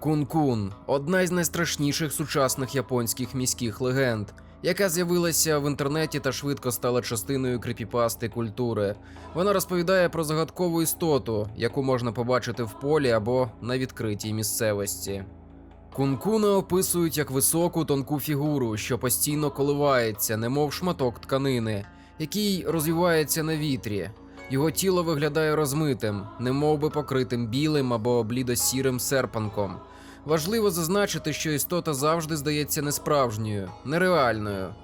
Кун-кун одна із найстрашніших сучасних японських міських легенд, яка з'явилася в інтернеті та швидко стала частиною крипіпасти культури. Вона розповідає про загадкову істоту, яку можна побачити в полі або на відкритій місцевості. Кункуна описують як високу тонку фігуру, що постійно коливається, немов шматок тканини, який розвивається на вітрі. Його тіло виглядає розмитим, немов би покритим білим або блідосірим серпанком. Важливо зазначити, що істота завжди здається несправжньою, нереальною.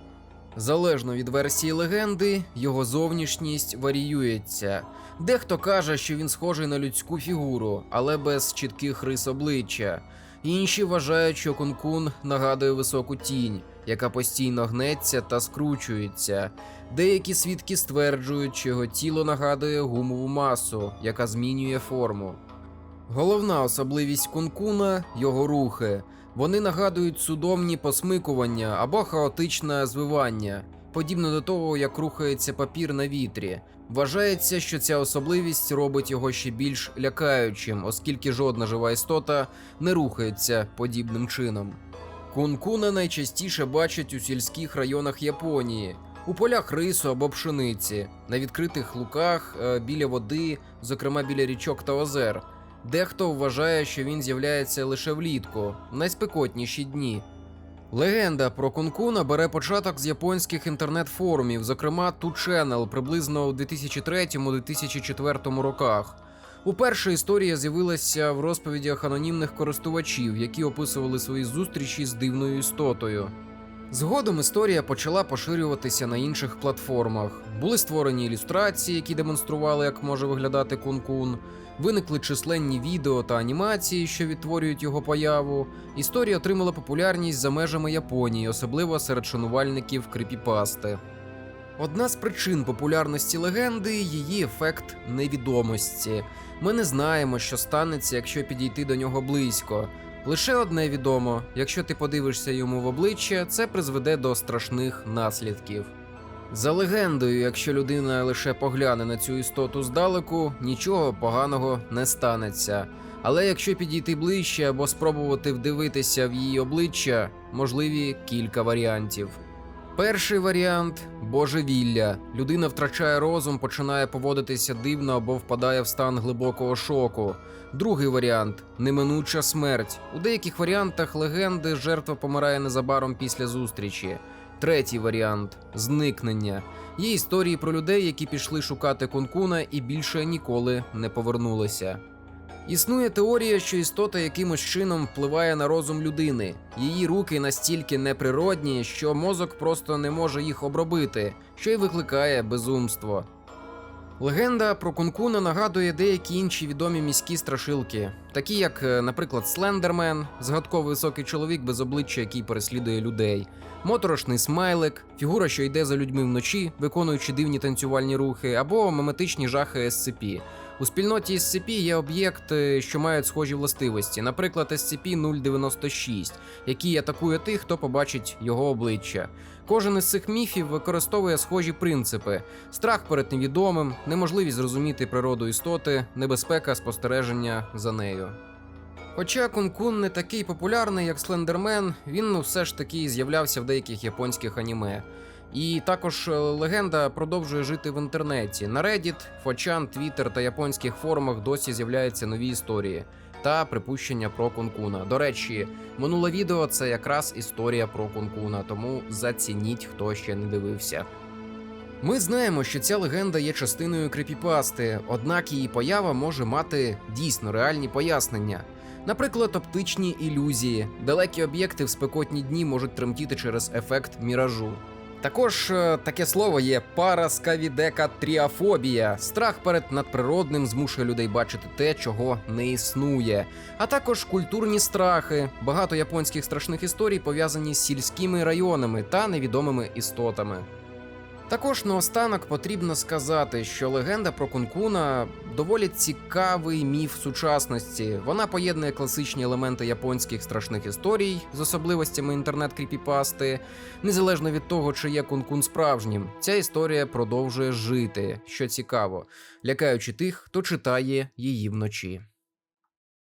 Залежно від версії легенди, його зовнішність варіюється. Дехто каже, що він схожий на людську фігуру, але без чітких рис обличчя. Інші вважають, що кункун нагадує високу тінь, яка постійно гнеться та скручується. Деякі свідки стверджують, що його тіло нагадує гумову масу, яка змінює форму. Головна особливість кункуна його рухи. Вони нагадують судомні посмикування або хаотичне звивання, подібно до того, як рухається папір на вітрі. Вважається, що ця особливість робить його ще більш лякаючим, оскільки жодна жива істота не рухається подібним чином. Кункуна найчастіше бачать у сільських районах Японії, у полях рису або пшениці, на відкритих луках е, біля води, зокрема біля річок та озер. Дехто вважає, що він з'являється лише влітку, найспекотніші дні. Легенда про Кункуна бере початок з японських інтернет-форумів, зокрема Ту Channel, приблизно у 2003-2004 роках. Уперше історія з'явилася в розповідях анонімних користувачів, які описували свої зустрічі з дивною істотою. Згодом історія почала поширюватися на інших платформах. Були створені ілюстрації, які демонстрували, як може виглядати кункун. Виникли численні відео та анімації, що відтворюють його появу. Історія отримала популярність за межами Японії, особливо серед шанувальників крипіпасти. Одна з причин популярності легенди її ефект невідомості. Ми не знаємо, що станеться, якщо підійти до нього близько. Лише одне відомо: якщо ти подивишся йому в обличчя, це призведе до страшних наслідків. За легендою, якщо людина лише погляне на цю істоту здалеку, нічого поганого не станеться. Але якщо підійти ближче або спробувати вдивитися в її обличчя, можливі кілька варіантів. Перший варіант божевілля. Людина втрачає розум, починає поводитися дивно або впадає в стан глибокого шоку. Другий варіант неминуча смерть. У деяких варіантах легенди жертва помирає незабаром після зустрічі. Третій варіант зникнення. Є історії про людей, які пішли шукати кункуна і більше ніколи не повернулися. Існує теорія, що істота якимось чином впливає на розум людини. Її руки настільки неприродні, що мозок просто не може їх обробити, що й викликає безумство. Легенда про Кункуна нагадує деякі інші відомі міські страшилки, такі як, е, наприклад, Слендермен, згадковий високий чоловік без обличчя, який переслідує людей, моторошний смайлик, фігура, що йде за людьми вночі, виконуючи дивні танцювальні рухи, або меметичні жахи SCP. У спільноті SCP є об'єкти, що мають схожі властивості, наприклад, SCP-096, який атакує тих, хто побачить його обличчя. Кожен із цих міфів використовує схожі принципи: страх перед невідомим, неможливість зрозуміти природу істоти, небезпека спостереження за нею. Хоча Кункун не такий популярний, як Слендермен, він ну, все ж таки з'являвся в деяких японських аніме. І також е, легенда продовжує жити в інтернеті. На Reddit, 4chan, Twitter та японських форумах досі з'являються нові історії та припущення про Кункуна. До речі, минуле відео це якраз історія про Кункуна, тому зацініть, хто ще не дивився. Ми знаємо, що ця легенда є частиною крипіпасти, однак її поява може мати дійсно реальні пояснення. Наприклад, оптичні ілюзії, далекі об'єкти в спекотні дні можуть тремтіти через ефект міражу. Також е, таке слово є параскавідекатріафобія. Страх перед надприродним змушує людей бачити те, чого не існує. А також культурні страхи. Багато японських страшних історій пов'язані з сільськими районами та невідомими істотами. Також наостанок потрібно сказати, що легенда про Кункуна доволі цікавий міф сучасності. Вона поєднує класичні елементи японських страшних історій з особливостями інтернет-кріпіпасти. Незалежно від того, чи є Кункун справжнім, ця історія продовжує жити, що цікаво, лякаючи тих, хто читає її вночі.